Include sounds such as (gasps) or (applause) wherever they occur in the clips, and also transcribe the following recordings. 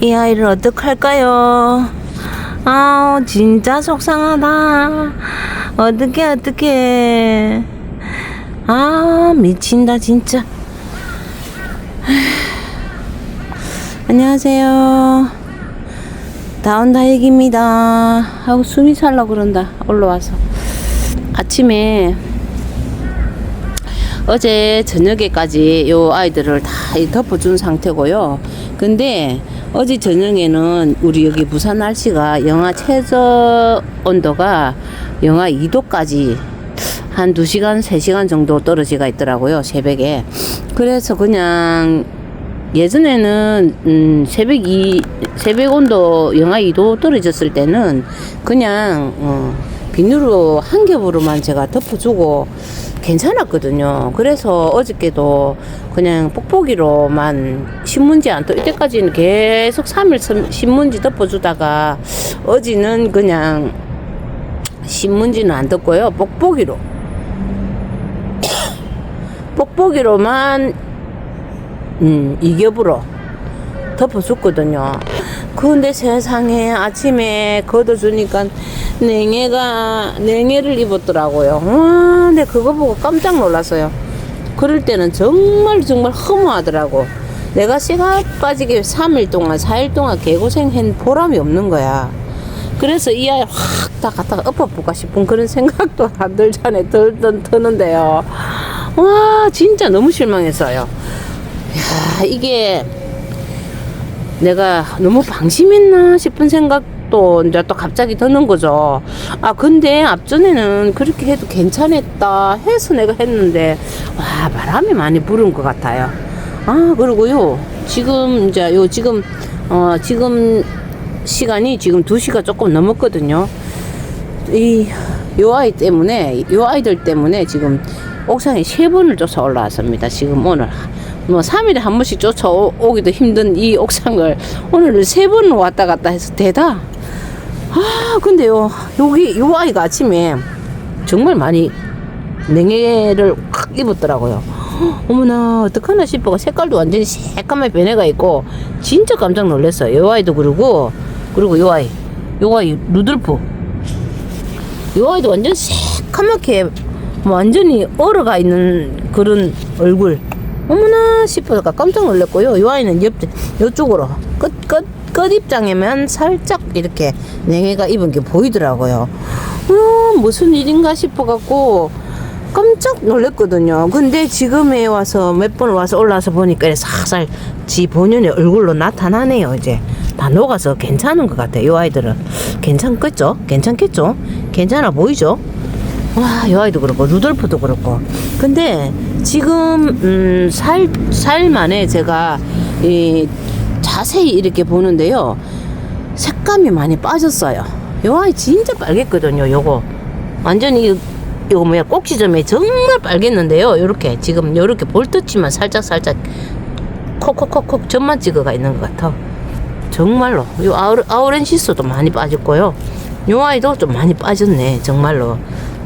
이 아이를 어떡할까요? 아 진짜 속상하다. 어떡해 어떡해. 아 미친다 진짜. (sighs) 안녕하세요. 다운다익입니다. 하고 숨이 살라 그런다. 올라와서. 아침에 어제 저녁에까지 요 아이들을 다 덮어준 상태고요. 근데 어제 저녁에는 우리 여기 부산 날씨가 영하 최저 온도가 영하 2도까지 한 2시간, 3시간 정도 떨어지가 있더라고요. 새벽에. 그래서 그냥 예전에는 음, 새벽 이 새벽 온도 영하 2도 떨어졌을 때는 그냥 어, 비누로 한 겹으로만 제가 덮어주고 괜찮았거든요. 그래서 어저께도 그냥 뽁뽁이로만 신문지 안 떠. 이때까지는 계속 3일 신문지 덮어주다가 어제는 그냥 신문지는 안 덮고요. 뽁뽁이로. 뽁뽁이로만 음, 이겹으로 덮어줬거든요. 근데 세상에 아침에 걷어주니까 냉해가 냉해를 입었더라고요. 와, 근데 그거 보고 깜짝 놀랐어요. 그럴 때는 정말 정말 허무하더라고. 내가 씨가 빠지게 3일 동안 4일 동안 개고생한 보람이 없는 거야. 그래서 이 아이 확 다 갖다가 엎어볼까 싶은 그런 생각도 (laughs) 안 들잖아요. 들던 드는데요. 와, 진짜 너무 실망했어요. 야, 이게 내가 너무 방심했나 싶은 생각 도 이제 또 갑자기 드는 거죠. 아, 근데 앞전에는 그렇게 해도 괜찮았다 해서 내가 했는데, 와, 바람이 많이 부는 것 같아요. 아, 그리고요, 지금, 이제, 요, 지금, 어, 지금 시간이 지금 2시가 조금 넘었거든요. 이, 요 아이 때문에, 요 아이들 때문에 지금 옥상에 세 번을 쫓아 올라왔습니다. 지금 오늘. 뭐 3일에 한 번씩 쫓아오기도 힘든 이 옥상을 오늘 세 번 왔다 갔다 해서 대다. 아, 근데요, 여기, 요 아이가 아침에 정말 많이 냉해를 확 입었더라고요. 어머나, 어떡하나 싶어가 색깔도 완전히 새까맣게 변해가 있고, 진짜 깜짝 놀랐어요. 요 아이도 그러고, 그리고 요 아이, 요 아이, 루돌프. 요 아이도 완전 새까맣게 완전히 얼어가 있는 그런 얼굴. 어머나 싶어서 깜짝 놀랐고요. 요 아이는 옆, 요쪽으로 끝, 끝, 끝 입장에만 살짝 이렇게 냉해가 입은 게 보이더라고요. 어, 무슨 일인가 싶어갖고 깜짝 놀랐거든요. 근데 지금에 와서 몇 번 와서 올라와서 보니까 살살 지 본연의 얼굴로 나타나네요. 이제 다 녹아서 괜찮은 것 같아요. 요 아이들은 괜찮겠죠? 괜찮겠죠? 괜찮아 보이죠? 와, 이 아이도 그렇고, 루돌프도 그렇고. 근데 지금, 음, 살, 살 만에 제가, 이, 자세히 이렇게 보는데요. 색감이 많이 빠졌어요. 요 아이 진짜 빨갰거든요, 요거. 완전히, 요거 뭐야, 꼭지점에 정말 빨갰는데요. 요렇게, 지금 요렇게 볼터치만 살짝 살짝 콕콕콕콕 점만 찍어가 있는 것 같아. 정말로. 요 아우르, 아우렌시스도 많이 빠졌고요. 요 아이도 좀 많이 빠졌네, 정말로.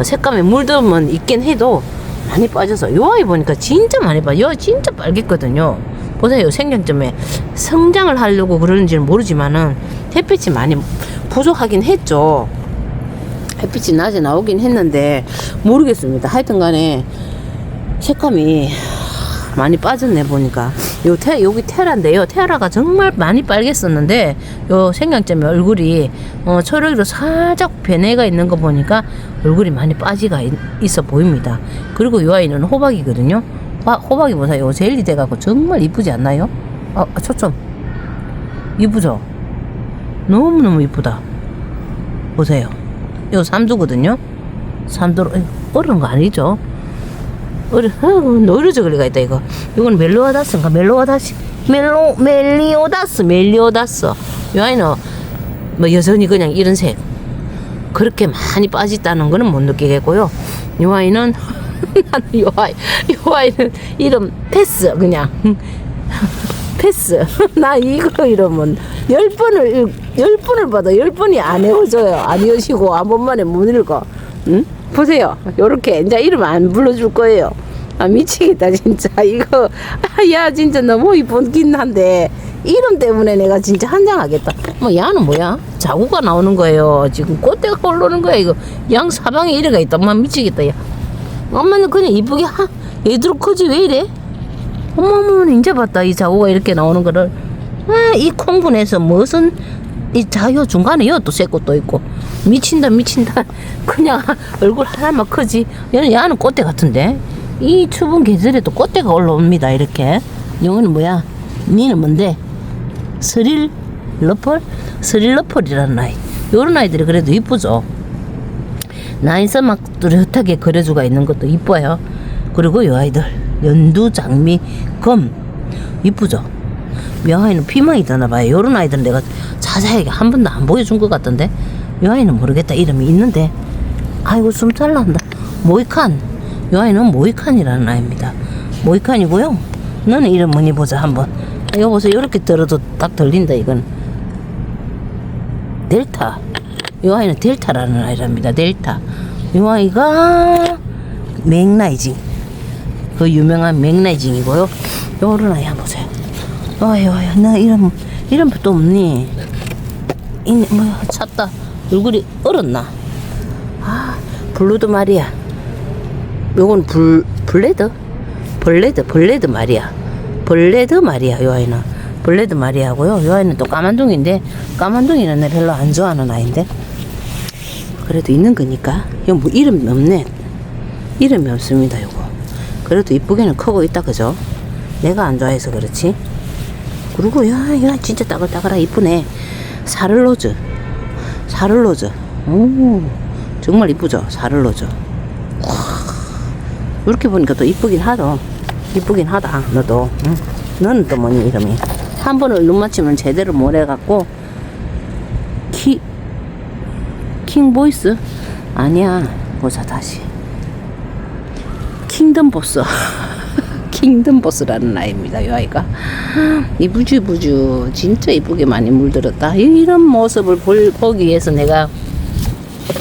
색감에 물들면 있긴 해도 많이 빠져서 요 아이 보니까 진짜 많이 빠져. 요 진짜 빨갰거든요. 보세요, 생장점에 성장을 하려고 그러는지는 모르지만은 햇빛이 많이 부족하긴 했죠. 햇빛이 낮에 나오긴 했는데 모르겠습니다. 하여튼 간에 색감이 많이 빠졌네 보니까. 요 테, 여기 테라인데요. 테라가 정말 많이 빨갰었는데 요 생강점에 얼굴이 어, 초록이로 살짝 변해가 있는 거 보니까 얼굴이 많이 빠지가 있, 있어 보입니다. 그리고 요 아이는 호박이거든요 호, 호박이 보세요 요 젤리 돼갖고 정말 이쁘지 않나요? 아, 아, 초점 이쁘죠? 너무너무 이쁘다 보세요 요 삼두거든요 삼두로 어른 거 아니죠? 어려, 노르저 걸리가 있다, 이거. 이건 멜로아다스인가? 멜로아다스. 멜로, 멜리오다스, 멜리오다스. 이 아이는 뭐 여전히 그냥 이런 색. 그렇게 많이 빠졌다는 거는 못 느끼겠고요. 이 아이는, (laughs) 나는 이 아이, 이 아이는 이름 패스, 그냥. (laughs) 패스. (laughs) 나 이거 이러면 열 번을, 열 번을 받아. 열 번이 안 외워져요. 안 외우시고 한 번만에 못 읽어. 응? 보세요. 요렇게 이제 이름 안 불러줄 거예요. 아 미치겠다 진짜 이거 아, 야 진짜 너무 이쁘긴 한데 이름 때문에 내가 진짜 한장하겠다 뭐 야는 뭐야 자구가 나오는 거예요 지금 꽃대가 올라오는 거야 이거 양 사방에 이래가 있다 엄마 미치겠다 야 엄마는 그냥 이쁘게 하 얘들 커지 왜 이래? 어머머 이제 봤다. 이 자구가 이렇게 나오는 거를. 아 이 콩분에서 무슨 이 자요? 중간에 여또 새 꽃도 있고. 미친다 미친다. (laughs) 그냥 얼굴 하나만 크지. 얘는 야는 꽃대 같은데. 이 추운 계절에도 꽃대가 올라옵니다 이렇게. 영어는 뭐야? 니는 뭔데? 스릴 러펄 스릴 러펄이라는 아이. 요런 아이들이 그래도 이쁘죠 나이서 막 뚜렷하게 그려주가 있는 것도 이뻐요. 그리고 요 아이들 연두 장미 검 이쁘죠? 명 아이는 피망이 되나 봐요. 요런 아이들은 내가 자세하게 한 번도 안 보여준 것 같던데. 요 아이는 모르겠다. 이름이 있는데. 아이고 숨 잘난다. 모이칸. 요 아이는 모이칸이라는 아이입니다. 모이칸이고요. 너는 이름 뭐니 보자 한번. 이거 보세요. 이렇게 들어도 딱 들린다 이건. 델타 요 아이는 델타라는 아이랍니다. 델타. 요 아이가 맥라이징. 그 유명한 맥라이징이고요. 요런 아이 한번 보세요. 어휴 어휴 나 이름 이름 또 없니? 이 뭐야 찾다. 얼굴이 얼었나? 아 블루드 마리아. 요건 불 블레드? 벌레드 벌레드 마리아. 벌레드 마리아 요 아이는. 벌레드 마리아고요. 요 아이는 또 까만둥인데 까만둥이는 내 별로 안 좋아하는 아이인데 그래도 있는 거니까. 요뭐 이름이 없네. 이름이 없습니다 요거. 그래도 이쁘게는 크고 있다 그죠? 내가 안 좋아해서 그렇지. 그리고 야, 야 진짜 따글따글하 이쁘네. 사를로즈. 사를로즈. 오 정말 이쁘죠? 사를로즈. 와, 이렇게 보니까 또 이쁘긴 하다. 이쁘긴 하다 너도. 응? 너는 또 뭐니 이름이? 한 번을 눈 맞추면 제대로 못 해갖고 키 킹 보이스 아니야. 보자 다시. 킹덤 보스 킹덤 보스라는 아이입니다 이 아이가. 이쁘주 진짜 이쁘게 많이 물들었다. 이런 모습을 볼, 보기 위해서 내가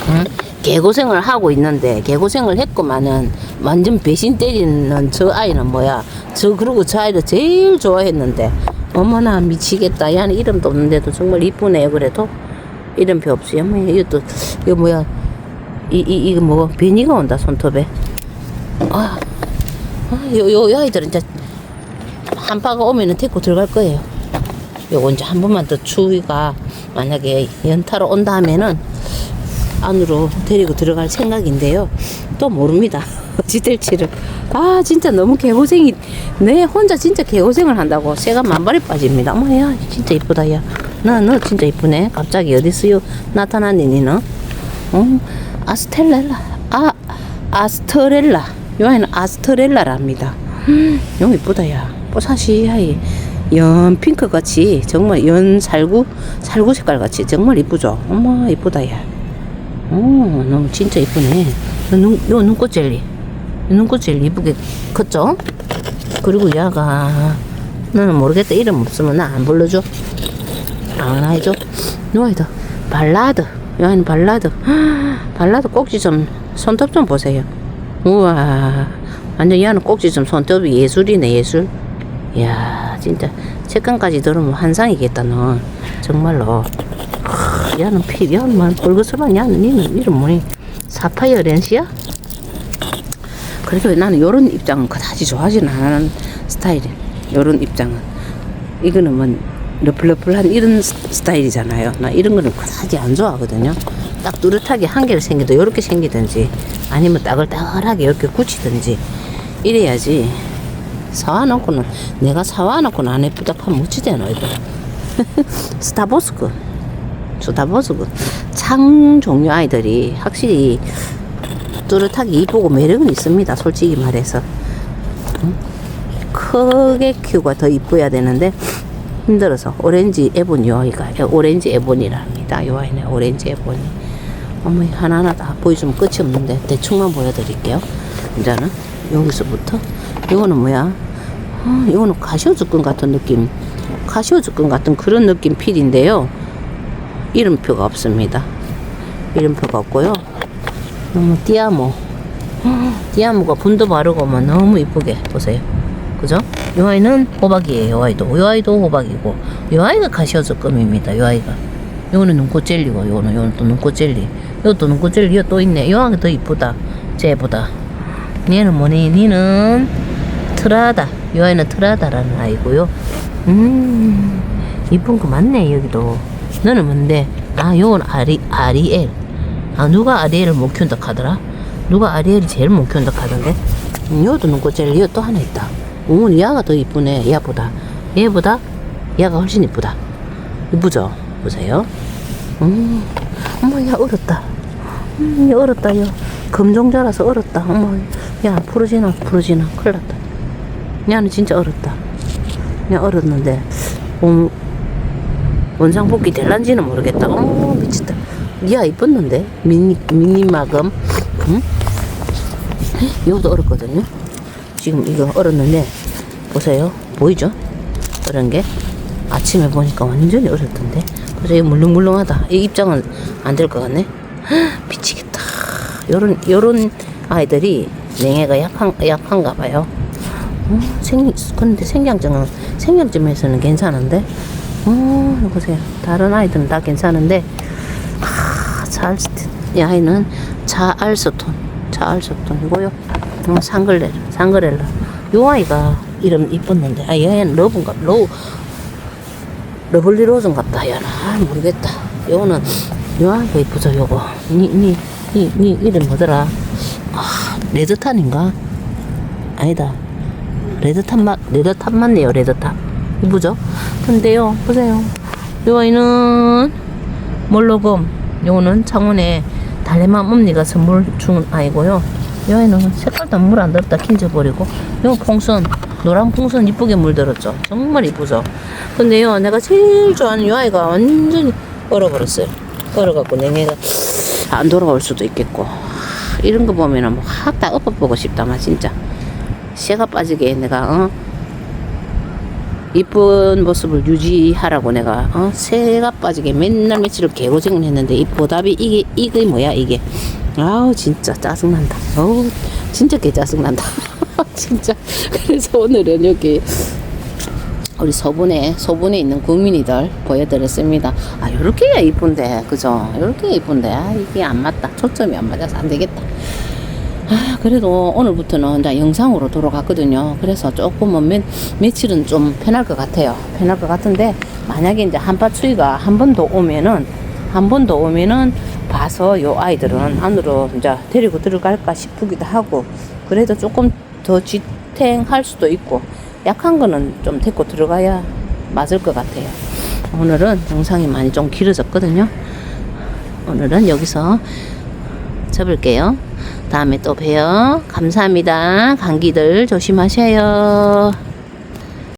응? 개고생을 하고 있는데 개고생을 했구만은 완전 배신 때리는 저 아이는 뭐야? 저 그리고 저 아이를 제일 좋아했는데. 어머나 미치겠다. 야는 이름도 없는데도 정말 이쁘네요 그래도 이름표 없이 어머 이것도 이거 뭐야 이, 이, 이거 뭐 변이가 온다 손톱에 아, 아, 요, 요, 요 아이들은 이제 한파가 오면은 데리고 들어갈 거예요. 요거 이제 한 번만 더 추위가 만약에 연타로 온다 하면은 안으로 데리고 들어갈 생각인데요. 또 모릅니다. (laughs) 될지를. 아, 진짜 너무 개고생이, 내 혼자 진짜 개고생을 한다고 새가 만발이 빠집니다. 어머, 야, 진짜 이쁘다, 야. 나, 너 진짜 이쁘네. 갑자기 어디서요 나타나니, 너? 어, 아스텔렐라. 아, 아스터렐라. 요 아이는 아스터렐라랍니다. 음, 너무 이쁘다, 야. 뽀사시 하이. 연 핑크 같이 정말 연 살구 살구 색깔 같이 정말 이쁘죠. 어머 이쁘다 야. 오 너무 진짜 이쁘네. 눈, 요 눈꽃 젤리. 요 눈꽃 젤리 이쁘게 컸죠? 그리고 야가 너는 모르겠다 이름 없으면 나 안 불러줘. 안 해줘. 누아이다 발라드. 여기는 발라드. (gasps) 발라드 꼭지 좀 손톱 좀 보세요. 우와 완전 얘는 꼭지 좀 손톱이 예술이네 예술. 이야 진짜 색감까지 들으면 환상이겠다 너 정말로 하, 야는 피 야만 붉은스만 야는 니는 이름 뭐니 사파이어 렌시야? 그래도 나는 요런 입장은 그다지 좋아하지는 않는 스타일이야 요런 입장은 이거는 뭐 러플러플한 이런 스- 스타일이잖아요. 나 이런 거는 그다지 안 좋아하거든요. 딱 뚜렷하게 한 개를 생겨도 요렇게 생기든지 아니면 따글따글하게 이렇게 굳히든지 이래야지 사와놓고는 내가 사와놓고는 안 예쁘다 어찌 되노 이거? (laughs) 스타버스크. 스타버스크. 창 종류 아이들이 확실히 뚜렷하게 이쁘고 매력은 있습니다 솔직히 말해서. 응? 크게 키우가 더 이뻐야 되는데 힘들어서 오렌지 에본 요 아이가 오렌지 에본이라 합니다. 요 아이는 오렌지 에본이. 어머 하나하나 다 보여주면 끝이 없는데 대충만 보여드릴게요. 이제는 여기서부터. 이거는 뭐야? 아, 이거는 가시오 즈끈 같은 느낌. 가시오 즈끈 같은 그런 느낌 필인데요. 이름표가 없습니다. 이름표가 없고요. 너무 띠아모. 디아무가 분도 바르고 뭐 너무 이쁘게 보세요. 그죠? 요 아이는 호박이에요. 요 아이도. 요 아이도 호박이고. 요 아이가 가시어즈껌입니다. 요 아이가. 요거는 눈꽃 젤리고 요거는 요거는 또 눈꽃 젤리. 요것도 눈꽃 젤리 이거 또 있네. 요 아이가 더 이쁘다. 쟤보다. 얘는 뭐니? 니는 트라다. 요 아이는 트라다라는 아이고요. 음, 이쁜 거 많네, 여기도. 너는 뭔데? 아, 요건 아리, 아리엘. 아, 누가 아리엘을 못 키운다 하더라? 누가 아리엘이 제일 못 키운다 하던데? 음, 요도 눈꽃 젤리, 요 또 하나 있다. 오, 얘가 더 이쁘네, 얘보다. 얘보다 얘가 훨씬 이쁘다. 이쁘죠? 보세요. 음, 어머, 야, 얼었다. 음, 얘 얼었다, 야. 금종자라서 얼었다. 어머, 야, 푸르지나, 푸르지나. 큰일 났다. 야는 진짜 얼었다. 야, 얼었는데, 음, 원상 복귀 될란지는 모르겠다. 어머, 미쳤다. 야, 이뻤는데? 미니, 미니마금. 응? 이것도 얼었거든요. 지금 이거 얼었는데, 보세요. 보이죠? 얼은 게. 아침에 보니까 완전히 얼었던데. 보세요. 물렁물렁하다. 이 입장은 안 될 것 같네. 헉, 미치겠다. 요런, 요런 아이들이 냉해가 약한, 약한가 봐요. 어, 생, 근데 생양증은, 생양증에서는 괜찮은데? 어, 보세요. 다른 아이들은 다 괜찮은데, 아, 잘, 이 아이는 자알스톤, 자알스톤 이고요. 어, 상글레라, 상그렐라. 요 아이가 이름 이뻤는데, 아, 얘는 러브인가, 로, 러블리 로즈인 같다, 얘는. 아, 모르겠다. 요거는, 요 아이가 이쁘죠, 요거. 니, 니, 니, 니 이름 뭐더라? 아, 레드탄인가? 아니다. 레드탑 맞, 레드탑 맞네요, 레드탑. 이쁘죠? 근데요, 보세요. 요 아이는 몰로금, 요거는 창원에 달래맘 언니가 선물 준 아이고요. 요 아이는 색깔도 물 안 들었다 킨져버리고, 요 풍선, 노란 풍선 이쁘게 물들었죠. 정말 이쁘죠? 근데요, 내가 제일 좋아하는 요 아이가 완전히 얼어버렸어요. 얼어갖고 냉해가 안 돌아올 수도 있겠고. 이런 거 보면은 뭐, 확다 엎어보고 싶다만, 진짜. 새가 빠지게 내가 어? 이쁜 모습을 유지하라고 내가 어? 새가 빠지게 맨날 며칠을 개고생을 했는데 이 보답이 이게 이게 뭐야 이게 아우 진짜 짜증난다 어우 진짜 개 짜증난다 (laughs) 진짜 그래서 오늘은 여기 우리 서분에 서분에 있는 구민이들 보여드렸습니다. 아 이렇게 해야 이쁜데 그죠? 이렇게 이쁜데 아, 이게 안 맞다. 초점이 안 맞아서 안 되겠다. 아, 그래도 오늘부터는 이제 영상으로 돌아갔거든요. 그래서 조금은 몇, 며칠은 좀 편할 것 같아요. 편할 것 같은데, 만약에 이제 한파 추위가 한 번 더 오면은, 한 번 더 오면은 봐서 요 아이들은 안으로 이제 데리고 들어갈까 싶기도 하고, 그래도 조금 더 지탱할 수도 있고, 약한 거는 좀 데리고 들어가야 맞을 것 같아요. 오늘은 영상이 많이 좀 길어졌거든요. 오늘은 여기서 접을게요. 다음에 또 봬요. 감사합니다. 감기들 조심하셔요.